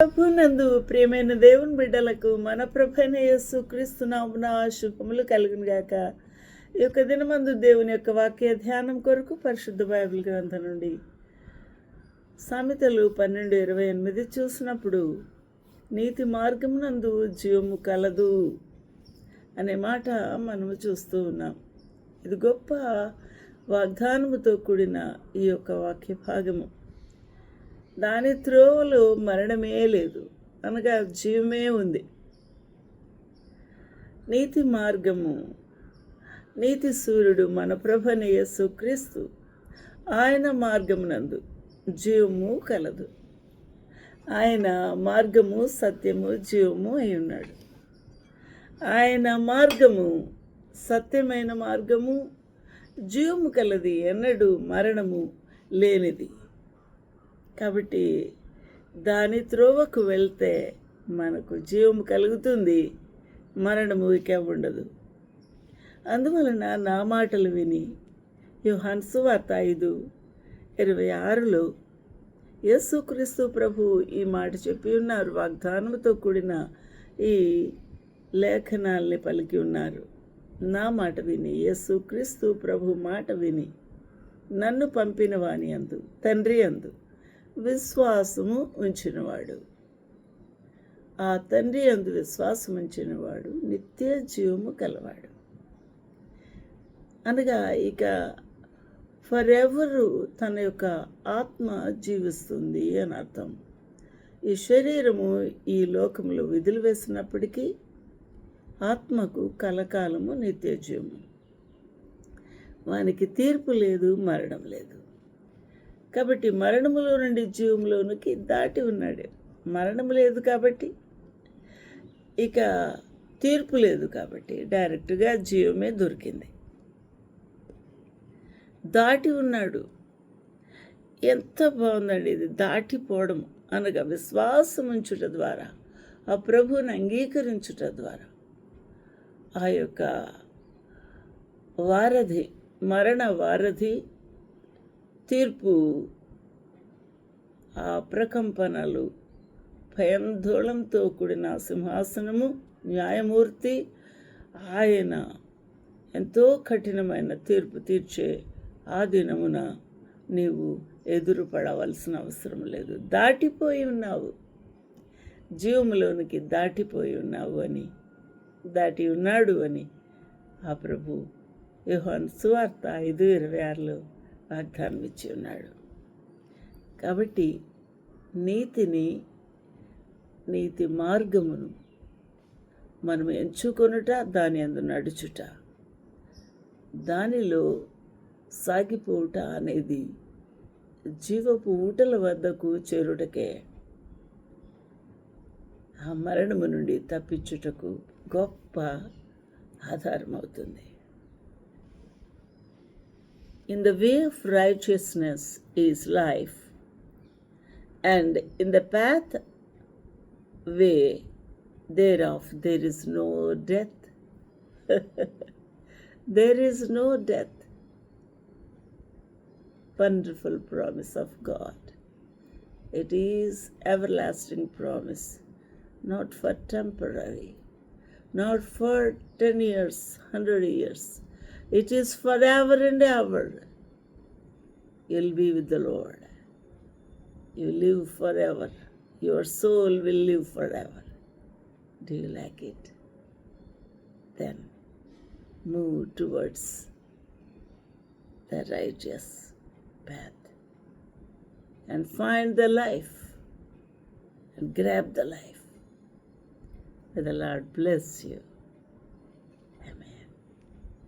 ప్రభునందు ప్రియమైన దేవుని బిడ్డలకు మన ప్రభైన యేసు క్రీస్తునామున శుభములు కలుగును గాక. ఈ యొక్క దినమందు దేవుని యొక్క వాక్య ధ్యానం కొరకు పరిశుద్ధ బైబిల్ గ్రంథం నుండి సామెతలు పన్నెండు ఇరవై ఎనిమిది చూసినప్పుడు నీతి మార్గమునందు జీవము కలదు అనే మాట మనము చూస్తూ ఉన్నాం. ఇది గొప్ప వాగ్దానముతో కూడిన ఈ యొక్క వాక్య భాగము. దాని త్రోవలో మరణమే లేదు. అనగా జీవమే ఉంది. నీతి మార్గము. నీతి సూర్యుడు మన ప్రభని సుక్రీస్తు ఆయన మార్గమునందు జీవము కలదు. ఆయన మార్గము సత్యము జీవము అయి ఉన్నాడు. ఆయన మార్గము సత్యమైన మార్గము జీవము కలది ఎన్నడూ మరణము లేనిది. కాబట్టి దాని త్రోవకు వెళ్తే మనకు జీవం కలుగుతుంది మరణము ఇక ఉండదు. అందువలన నా మాటలు విని యోహాన్ సువార్త ఐదు ఇరవై ఆరులో యేసుక్రీస్తు ప్రభు ఈ మాట చెప్పి ఉన్నారు వాగ్దానంతో కూడిన ఈ లేఖనాల్ని పలికి ఉన్నారు. నా మాట విని యేసుక్రీస్తు ప్రభు మాట విని నన్ను పంపిన వాని అందు తండ్రి అందు. విశ్వాసము ఉంచినవాడు. ఆ తండ్రి అందు విశ్వాసం ఉంచినవాడు నిత్య జీవము కలవాడు. అనగా ఇక ఫర్ ఎవరు తన యొక్క ఆత్మ జీవిస్తుంది అని అర్థం. ఈ శరీరము ఈ లోకంలో విధులు వేసినప్పటికీ ఆత్మకు కలకాలము నిత్య జీవము. వానికి తీర్పు లేదు మరణం లేదు. కాబట్టి మరణములో నుండి జీవంలోనికి దాటి ఉన్నాడు. మరణం లేదు కాబట్టి ఇక తీర్పు లేదు కాబట్టి డైరెక్ట్గా జీవమే దొరికింది. దాటి ఉన్నాడు. ఎంత బాగుందండి ఇది దాటిపోవడం అనగా విశ్వాసం ఉంచుట ద్వారా ఆ ప్రభువుని అంగీకరించుట ద్వారా. ఆ యొక్క వారధి మరణ వారధి తీర్పు ఆ ప్రకంపనలు భయాందోళనతో కూడిన సింహాసనము న్యాయమూర్తి ఆయన ఎంతో కఠినమైన తీర్పు తీర్చే ఆ దినమున నీవు ఎదురు పడవలసిన అవసరం లేదు. దాటిపోయి ఉన్నావు. జీవములోనికి దాటిపోయి ఉన్నావు అని దాటి ఉన్నాడు అని ఆ ప్రభు యోహాన్ సువార్త ఐదు ఇరవై ఆరులో వాగ్దానం ఇచ్చి ఉన్నాడు కాబట్టి నీతిని నీతి మార్గమును మనం ఎంచుకొనుట దాని అందు నడుచుట. దానిలో సాగిపోవుట అనేది జీవపు ఊటల వద్దకు చేరుటకే. ఆ మరణము నుండి తప్పించుటకు గొప్ప ఆధారం అవుతుంది In the way of righteousness is life, and in the path way thereof there is no death. there is no death. Wonderful promise of God. It is everlasting promise, not for temporary, not for 10 years, 100 years it is forever and ever. You'll be with the Lord. You live forever. Your soul will live forever. Do you like it? Then move towards the righteous path and find the life and grab the life. May the Lord bless you.